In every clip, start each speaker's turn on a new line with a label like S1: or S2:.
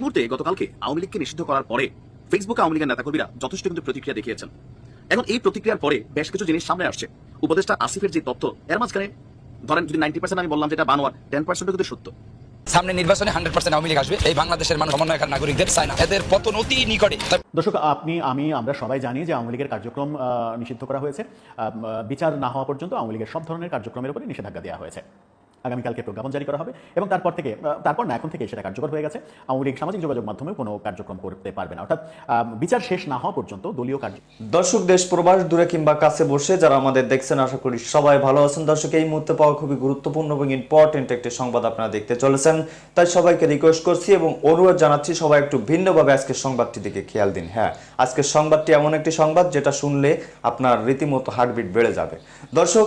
S1: মুহূর্তে গতকালকে আওয়ামী লীগকে নিষিদ্ধ করার পরে ফেসবুকে আওয়ামী লীগের নেতাকর্মীরা যথেষ্ট কিন্তু প্রতিক্রিয়া দেখিয়েছেন। এখন এই প্রতিক্রিয়ার পরে বেশ কিছু জিনিস সামনে আসছে। উপদেষ্টা আসিফের যে তথ্য এর মাঝখানে ধরেন যদি নাইনটি পার্সেন্ট আমি বললাম যেটা বানোয়ার টেন পার্সেন্ট কিন্তু সত্য।
S2: সামনে নির্বাচনে হান্ড্রেড পার্সেন্ট আওয়ামী লীগ আসবে। এই বাংলাদেশের মানুষ সমন্বয়কার নাগরিকদের চায় না। এদের পতন অতি নিকটে।
S3: দর্শক আপনি আমি আমরা সবাই জানি যে আওয়ামী লীগের কার্যক্রম আহ, নিষিদ্ধ করা হয়েছে। আহ, বিচার না হওয়া পর্যন্ত আওয়ামী লীগের সব ধরনের কার্যক্রমের উপরে নিষেধাজ্ঞা দেওয়া হয়েছে। আগামীকালকে প্রজ্ঞাপন জারি করা হবে এবং তারপর থেকে তারপর না, এখন থেকে সেটা কার্যকর হয়ে গেছে। আওয়ামী লীগ সামাজিক যোগাযোগ মাধ্যমে কোনো কার্যক্রম করতে পারবে না। অর্থাৎ বিচার শেষ না হওয়া পর্যন্ত দলীয় কার্য
S4: দর্শক দেশ প্রবাস দূরে কিংবা কাছে বসে যারা আমাদের দেখছেন, আশা করি সবাই ভালো আছেন। দর্শক, এই মুহূর্তে পাওয়া খুবই গুরুত্বপূর্ণ এবং ইম্পর্টেন্ট একটি সংবাদ আপনারা দেখতে চলেছেন। তাই সবাইকে রিকোয়েস্ট করছি এবং অনুরোধ জানাচ্ছি সবাই একটু ভিন্নভাবে আজকের সংবাদটি দিকে খেয়াল দিন। হ্যাঁ আজকের সংবাদটি এমন একটি সংবাদ যেটা শুনলে আপনার রীতিমতো হার্টবিট বেড়ে যাবে। দর্শক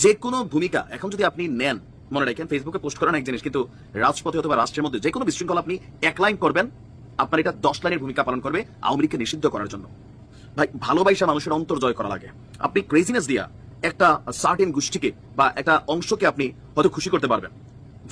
S1: যে কোনো ভূমিকা, এখন যদি আপনি নেন, মনে রাখেন ফেসবুকে পোস্ট করেন এক জিনিস, কিন্তু রাজপথে অথবা রাষ্ট্রের মধ্যে যে কোনো বিশৃঙ্খলা আপনি এক লাইন করবেন, আপনার এটা দশ লাইনের ভূমিকা পালন করবে আওয়ামী লীগকে নিষিদ্ধ করার জন্য। ভাই, ভালোবাসা মানুষের অন্তর জয় করা লাগে। আপনি ক্রেজিনেস দিয়া একটা সার্টেন গোষ্ঠীকে বা একটা অংশকে আপনি হয়তো খুশি করতে পারবেন।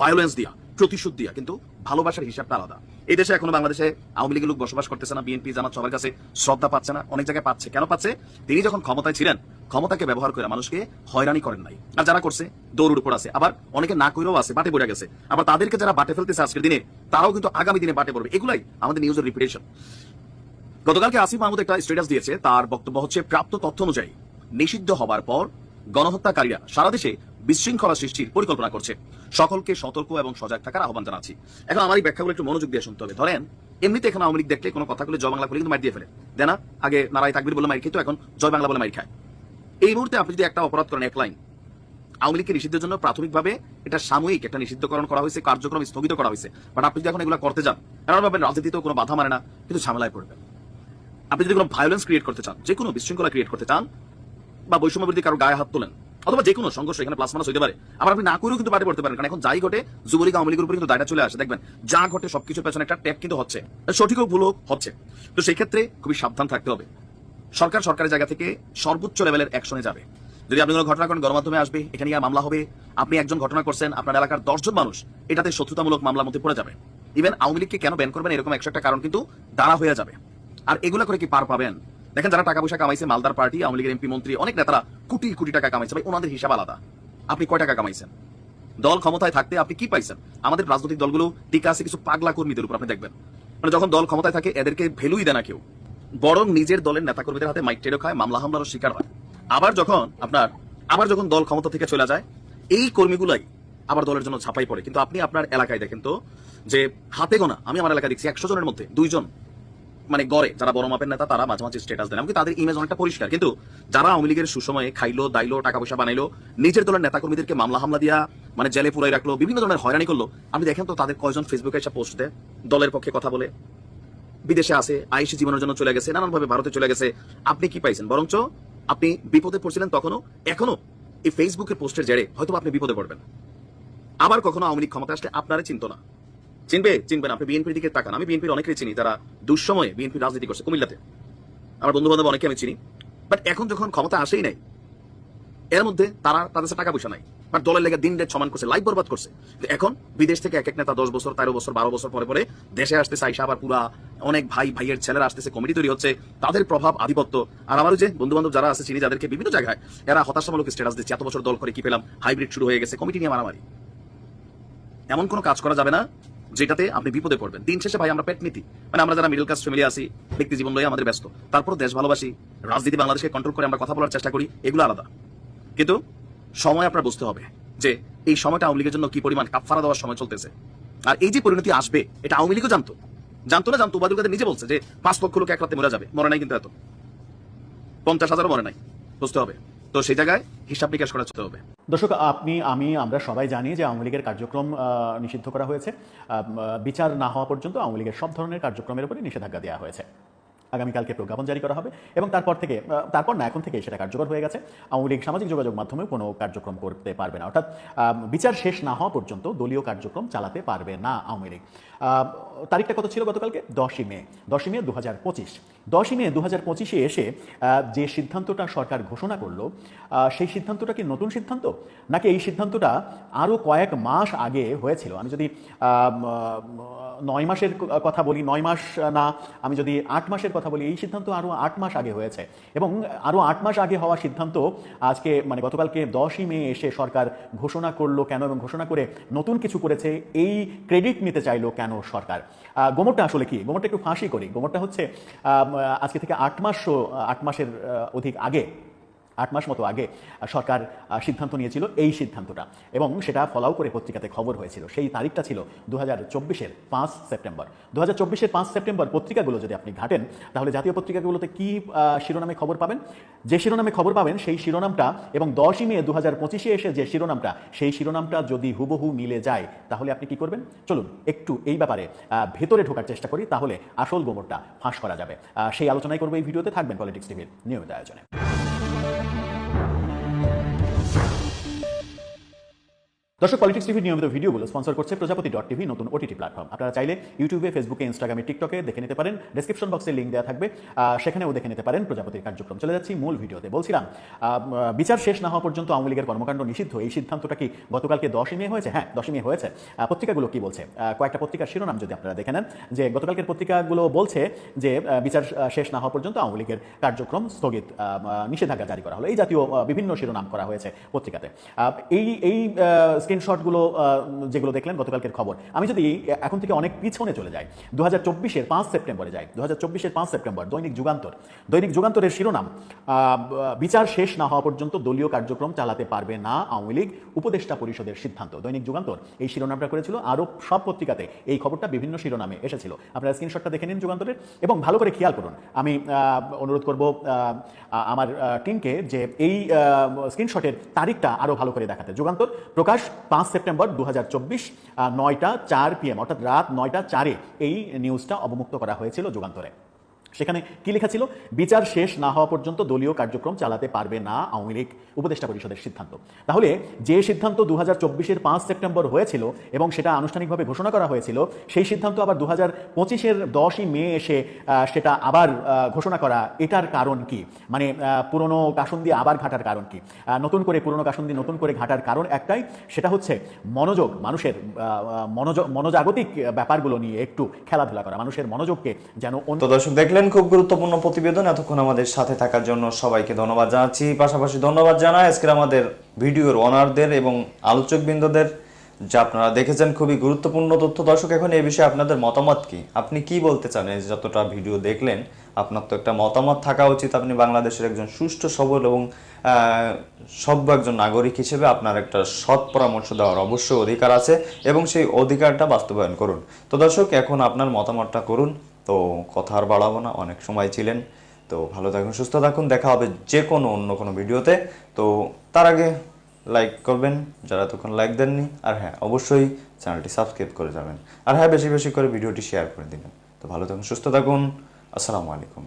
S1: ভায়োলেন্স দিয়া, প্রতিশোধ দিয়া, কিন্তু ভালোবাসার হিসাবটা আলাদা। এই দেশে এখনও বাংলাদেশে আওয়ামী লীগের লোক বসবাস করতেছে না, বিএনপি, জামাত সবার কাছে শ্রদ্ধা পাচ্ছে না, অনেক জায়গায় পাচ্ছে। কেন পাচ্ছে? তিনি যখন ক্ষমতায় ছিলেন, ক্ষমতাকে ব্যবহার করে মানুষকে হয়রানি করেন নাই। আর যারা করছে, দৌড়ের উপর আছে। আবার অনেকে না করেও আছে, বাটে পড়ে গেছে। আবার তাদেরকে যারা বাটে ফেলতেছে আজকের দিনে, তারাও কিন্তু আগামী দিনে বাটে পড়বে। এগুলাই আমাদের নিউজের রিপিটেশন গতকালকে আসিফ মাহমুদ একটা স্ট্যাটাস দিয়েছে। তার বক্তব্য হচ্ছে, প্রাপ্ত তথ্য অনুযায়ী, নিষিদ্ধ হবার পর গণহত্যাকারীরা সারা দেশে বিশৃঙ্খলা সৃষ্টির পরিকল্পনা করছে। সকলকে সতর্ক এবং সজাগ থাকার আহ্বান জানাচ্ছি। এখন আমার এই ব্যাখ্যাগুলো একটু মনোযোগ দিয়ে শুনতে হবে। ধরেন, এমনিতে এখন আওয়ামী লীগ দেখলে কোনো কথাগুলো জয় বাংলা বলে কিন্তু মার দিয়ে ফেলে। দেয় না, আগে নারায় তাকবির বলে মার খেত, এখন জয় বাংলা বলে মার খায়। এই মুহূর্তে আপনি যদি একটা অপরাধ করেন, এক লাইন, আওয়ামী লীগকে নিষিদ্ধের জন্য প্রাথমিকভাবে এটা সাময়িক একটা নিষিদ্ধকরণ করা হয়েছে, কার্যক্রম স্থগিত করা হয়েছে। বাট আপনি যদি এখন এগুলো করতে যান এমন ভাবে রাজনীতিতেও কোনো বাধা মানে না, কিন্তু ঝামেলায় পড়বেন। আপনি যদি কোনো ভায়োলেন্স ক্রিয়েট করতে চান যে কোনো বিশৃঙ্খলা ক্রিয়েট করতে চান বা বৈষম্য বিরোধী কারও গায়ে হাত তোলেন। অথবা যে কোনো সংঘর্ষ এখানে প্লাস মাইনাস হতে পারে। আবার আপনি না করেও কিন্তু বাটে পড়তে পারেন, কারণ এখন যাই ঘটে, যুবলীগ আওয়ামী লীগের উপরে কিন্তু দায়টা চলে আসে। দেখবেন, যা ঘটে সবকিছুর পেছনে একটা ট্যাপ কিন্তু হচ্ছে। সঠিক ভুল হচ্ছে। তো সেই ক্ষেত্রে খুবই সাবধান থাকতে হবে। সরকার সরকারের জায়গা থেকে সর্বোচ্চ লেভেলের অ্যাকশনে যাবে। যদি আপনি কোনো ঘটনা করেন গণমাধ্যমে আসবে এখানে গিয়ে মামলা হবে, আপনি একজন ঘটনা করছেন, আপনার এলাকার দশজন মানুষ, এটাতে শত্রুতামূলক মামলার মধ্যে পড়ে যাবে। ইভেন আওয়ামী লীগকে কেন ব্যান করবেন, এরকম একশো একটা কারণ কিন্তু দাঁড়া হয়ে যাবে। আর এগুলো করে কি পার পাবেন? দেখেন যারা টাকা পয়সা কামাইছে, মালদার পার্টি, আওয়ামী লীগের এমপি, মন্ত্রী, অনেক নেতারা কোটি কোটি টাকা কামাইছে। ভাই, ওনাদের হিসাব আলাদা। আপনি কয় টাকা কামাইছেন? দল ক্ষমতায় থাকতে আপনি কি পাইছেন? আমাদের রাজনৈতিক দলগুলো টিকা আছে কিছু পাগলা কর্মীদের উপর, আপনি দেখবেন। মানে যখন দল ক্ষমতায় থাকে, এদেরকে ভ্যালুই দেয় না কেউ। বরং নিজের দলের নেতা কর্মীদের হাতে মাইক টেরো খায়, মামলা হামলারও শিকার হয়। আবার যখন আপনার, আবার যখন দল ক্ষমতা থেকে চলে যায়, এই কর্মীগুলাই আবার দলের জন্য ছাপাই পড়ে। কিন্তু আপনি আপনার এলাকায় দেখেন তো, যে হাতে গোনা, আমি আমার এলাকায় দেখছি একশো জনের মধ্যে দুইজন মানে গড়ে, যারা বড় মাপের নেতা, তারা মাঝে মাঝে স্ট্যাটাস দেন এমনকি তাদের ইমেজ অনেকটা পরিষ্কার। কিন্তু যারা আওয়ামী লীগের সুসময়ে খাইলো, দাইলো টাকা পয়সা বানাইলো, নিজের দলের নেতাকর্মীদেরকে মামলা হামলা দিয়া মানে জেলে পুরাই রাখল, বিভিন্ন ধরনের হয়রানি করল, আপনি দেখেন তো তাদের কয়জন ফেসবুকে এসে পোস্ট দেয়, দলের পক্ষে কথা বলে, বিদেশে আছে আইসি জীবনের জন্য চলে গেছে, নানানভাবে ভারতে চলে গেছে, আপনি কি পাইছেন? বরঞ্চ আপনি বিপদে পড়ছিলেন তখনও এখনও এই ফেসবুকের পোস্টের জেরে হয়তো আপনি বিপদে পড়বেন। আবার কখনো আওয়ামী লীগ ক্ষমতা আসলে আপনারা চিন্ত না। চিনবে চিনবেন আপনি বিএনপির দিকে তাকান। আমি বিএনপির অনেকেই চিনি, যারা দুঃসময়ে বিএনপি রাজনীতি করছে কুমিল্লাতে। আমার বন্ধু বান্ধব অনেকে আমি চিনি। বাট এখন যখন ক্ষমতা আসেই নাই, এর মধ্যে তারা তাদের কাছে টাকা পয়সা নাই। বাট দলের লেগে দিন রেট সমান করছে লাইফ বরবাদ করছে। এখন বিদেশ থেকে এক এক নেতা দশ বছর, তেরো বছর, বারো বছর পরে পরে দেশে আসতেছে, আইসা আবার পুরা অনেক ভাই, ভাইয়ের ছেলেরা আসতেছে কমিটি তৈরি হচ্ছে, তাদের প্রভাব আধিপত্য। আর আমারও যে বন্ধু বান্ধব যারা আছে, চিনি যাদেরকে বিভিন্ন জায়গায়, এরা হতাশামূলক স্ট্যাটাস দিচ্ছে, এত বছর দল করে কি পেলাম হাইব্রিড শুরু হয়ে গেছে কমিটি নিয়ে মারামারি। এমন কোনো কাজ করা যাবে না যেটাতে আপনি বিপদে পড়বেন। দিন শেষে ভাই আমরা পেট নীতি। মানে আমরা যারা মিডল ক্লাস ফ্যামিলি আছি, ব্যক্তি জীবন লয়ে আমাদের ব্যস্ত। তারপর দেশ ভালোবাসি, রাজনীতি বাংলাদেশকে কন্ট্রোল করে আমরা কথা বলার চেষ্টা করি, এগুলো আলাদা। কিন্তু সময় আপনার বুঝতে হবে যে এই সময়টা আওয়ামী লীগের জন্য কি পরিমাণ কাপফারা দেওয়ার সময় চলতেছে। আর এই যে পরিণতি আসবে, এটা আওয়ামী লীগও জানতো। জানতো না, জানতো উবাদুল কাদের নিজে বলছে যে পাঁচ লক্ষ লোক এক রাতে মরে যাবে। মরে নাই কিন্তু এত। পঞ্চাশ হাজারও মরে নাই। বুঝতে হবে। তো সেই জায়গায় হিসাব নিকাশ করা চলতে হবে।
S3: দর্শক, আপনি, আমি, আমরা সবাই জানি যে আওয়ামী লীগের কার্যক্রম নিষিদ্ধ করা হয়েছে। বিচার না হওয়া পর্যন্ত আওয়ামী লীগের সব ধরনের কার্যক্রমের উপরে নিষেধাজ্ঞা দেওয়া হয়েছে। আগামীকালকে প্রজ্ঞাপন জারি করা হবে এবং তারপর থেকে তারপর না, এখন থেকে সেটা কার্যকর হয়ে গেছে। আওয়ামী লীগ সামাজিক যোগাযোগ মাধ্যমে কোনো কার্যক্রম করতে পারবে না। অর্থাৎ বিচার শেষ না হওয়া পর্যন্ত দলীয় কার্যক্রম চালাতে পারবে না আওয়ামী লীগ তারিখটা কত ছিল গতকালকে? দশই মে। দশই মে দু হাজার পঁচিশ। দশই মে দু হাজার পঁচিশে এসে যে সিদ্ধান্তটা সরকার ঘোষণা করল সেই সিদ্ধান্তটা কি নতুন সিদ্ধান্ত? নাকি এই সিদ্ধান্তটা আরও কয়েক মাস আগে হয়েছিল? আমি যদি নয় মাসের কথা বলি, নয় মাস না, আমি যদি আট মাসের কথা বলি, এই সিদ্ধান্ত আরও আট মাস আগে হয়েছে। এবং আরও আট মাস আগে হওয়া সিদ্ধান্ত আজকে মানে গতকালকে দশই মে এসে সরকার ঘোষণা করল কেন এবং ঘোষণা করে নতুন কিছু করেছে, এই ক্রেডিট নিতে চাইলো কেন সরকার? গোমরটা আসলে কি? গোমরটা একটু ফাঁসি করি। গোমরটা হচ্ছে আজকে থেকে আট মাসও আট মাসের অধিক আগে আট মাস মতো আগে সরকার সিদ্ধান্ত নিয়েছিল এই সিদ্ধান্তটা এবং সেটা ফলাও করে পত্রিকাতে খবর হয়েছিল। সেই তারিখটা ছিল দু হাজার চব্বিশের পাঁচ সেপ্টেম্বর। দু হাজার চব্বিশের পাঁচ সেপ্টেম্বর পত্রিকাগুলো যদি আপনি ঘাটেন, তাহলে জাতীয় পত্রিকাগুলোতে কি শিরোনামে খবর পাবেন? যে শিরোনামে খবর পাবেন, সেই শিরোনামটা এবং দশই মে দু হাজার পঁচিশে এসে যে শিরোনামটা, সেই শিরোনামটা যদি হুবহু মিলে যায়, তাহলে আপনি কি করবেন? চলুন একটু এই ব্যাপারে ভেতরে ঢোকার চেষ্টা করি, তাহলে আসল গোবরটা ফাঁস করা যাবে। সেই আলোচনাই করব এই ভিডিওতে। থাকবেন পলিটিক্স টিভির নিয়মিত আয়োজনে। thank you দর্শক পলিটিক্স টিভির নিয়মিত ভিডিওগুলো স্পন্সর করছে প্রজাপতি ডট টিভি নতুন ওটিটি প্ল্যাটফর্ম আপনারা চাইলে ইউটিউবে ফেসবুকে ইনস্টাগ্রামে টিকটকে দেখে নিতে পারেন। ডেসক্রিপশন বক্সে লিঙ্ক দেওয়া থাকবে। সেখানেও দেখে নিতে পারেন প্রজাপতির কার্যক্রম। চলে যাচ্ছি মূল ভিডিওতে। বলছিলাম বিচার শেষ না হওয়া পর্যন্ত আওয়ামী লীগের কর্মকাণ্ড নিষিদ্ধ। এই সিদ্ধান্তটা কি গতকালকে দশই মে হয়েছে? হ্যাঁ দশই মে হয়েছে। পত্রিকাগুলো কি বলছে? কয়েকটা পত্রিকার শিরোনাম যদি আপনারা দেখে নেন। যে গতকালকের পত্রিকাগুলো বলছে যে বিচার শেষ না হওয়া পর্যন্ত আওয়ামী লীগের কার্যক্রম স্থগিত নিষেধাজ্ঞা জারি করা হলো। এই জাতীয় বিভিন্ন শিরোনাম করা হয়েছে পত্রিকাতে। এই এই স্ক্রিনশটগুলো যেগুলো দেখলেন গতকালকের খবর। আমি যদি এখন থেকে অনেক পিছনে চলে যাই দু হাজার চব্বিশের পাঁচ সেপ্টেম্বরে যাই দু হাজার চব্বিশের পাঁচ সেপ্টেম্বর, দৈনিক যুগান্তর। দৈনিক যুগান্তরের শিরোনাম বিচার শেষ না হওয়া পর্যন্ত দলীয় কার্যক্রম চালাতে পারবে না আওয়ামী লীগ, উপদেষ্টা পরিষদের সিদ্ধান্ত। দৈনিক যুগান্তর, এই শিরোনামটা করেছিল আরও সব পত্রিকাতে। এই খবরটা বিভিন্ন শিরোনামে এসেছিল। আপনারা স্ক্রিনশটটা দেখে নিন যুগান্তরের এবং ভালো করে খেয়াল করুন। আমি অনুরোধ করব আমার টিমকে যে এই স্ক্রিনশটের তারিখটা আরও ভালো করে দেখাতে। যুগান্তর, প্রকাশ পাঁচ সেপ্টেম্বর দু হাজার চব্বিশ নয়টা চার পিএম অর্থাৎ রাত নয়টা চারে এই নিউজটা অবমুক্ত করা হয়েছিল যুগান্তরে। সেখানে কি লেখা ছিল? বিচার শেষ না হওয়া পর্যন্ত দলীয় কার্যক্রম চালাতে পারবে না আওয়ামী লীগ উপদেষ্টা পরিষদের সিদ্ধান্ত। তাহলে যে সিদ্ধান্ত দু হাজার চব্বিশের পাঁচ সেপ্টেম্বর হয়েছিল এবং সেটা আনুষ্ঠানিকভাবে ঘোষণা করা হয়েছিল, সেই সিদ্ধান্ত আবার দু হাজার পঁচিশের দশই মে এসে সেটা আবার ঘোষণা করা, এটার কারণ কি? মানে পুরনো কাসুন্দি আবার ঘাটার কারণ কি? নতুন করে পুরনো কাসুন্দি নতুন করে ঘাটার কারণ একটাই, সেটা হচ্ছে মনোযোগ, মানুষের মনোযোগ, মনোজাগতিক ব্যাপারগুলো নিয়ে একটু খেলাধুলা করা, মানুষের মনোযোগকে যেন অন্য
S4: দর্শক দেখলেন খুব গুরুত্বপূর্ণ প্রতিবেদন এতক্ষণ আমাদের সাথে থাকার জন্য সবাইকে ধন্যবাদ জানাচ্ছি। পাশাপাশি ধন্যবাদ জানাই আজকের আমাদের ভিডিওর অনারদের এবং আলোচকবৃন্দদের। যা আপনারা দেখেছেন খুবই গুরুত্বপূর্ণ তথ্য। দর্শক, এখন এই বিষয়ে আপনাদের মতামত কি? আপনি কি বলতে চান? এই যতটা ভিডিও দেখলেন, আপনার তো একটা মতামত থাকা উচিত। আপনি বাংলাদেশের একজন সুষ্ঠু, সবল এবং সভ্য একজন নাগরিক হিসেবে আপনার একটা সৎ পরামর্শ দেওয়ার অবশ্যই অধিকার আছে এবং সেই অধিকারটা বাস্তবায়ন করুন। তো দর্শক, এখন আপনার মতামতটা করুন। তো কথা আর বাড়াবো না, অনেক সময় ছিলেন। তো ভালো থাকুন, সুস্থ থাকুন, দেখা হবে যে কোনো অন্য কোনো ভিডিওতে। তো তার আগে লাইক করবেন, যারা তখন লাইক দেননি, আর হ্যাঁ অবশ্যই চ্যানেলটি সাবস্ক্রাইব করে যাবেন। আর হ্যাঁ বেশি বেশি করে ভিডিওটি শেয়ার করে দিবেন। তো ভালো থাকুন, সুস্থ থাকুন, আসসালামু আলাইকুম।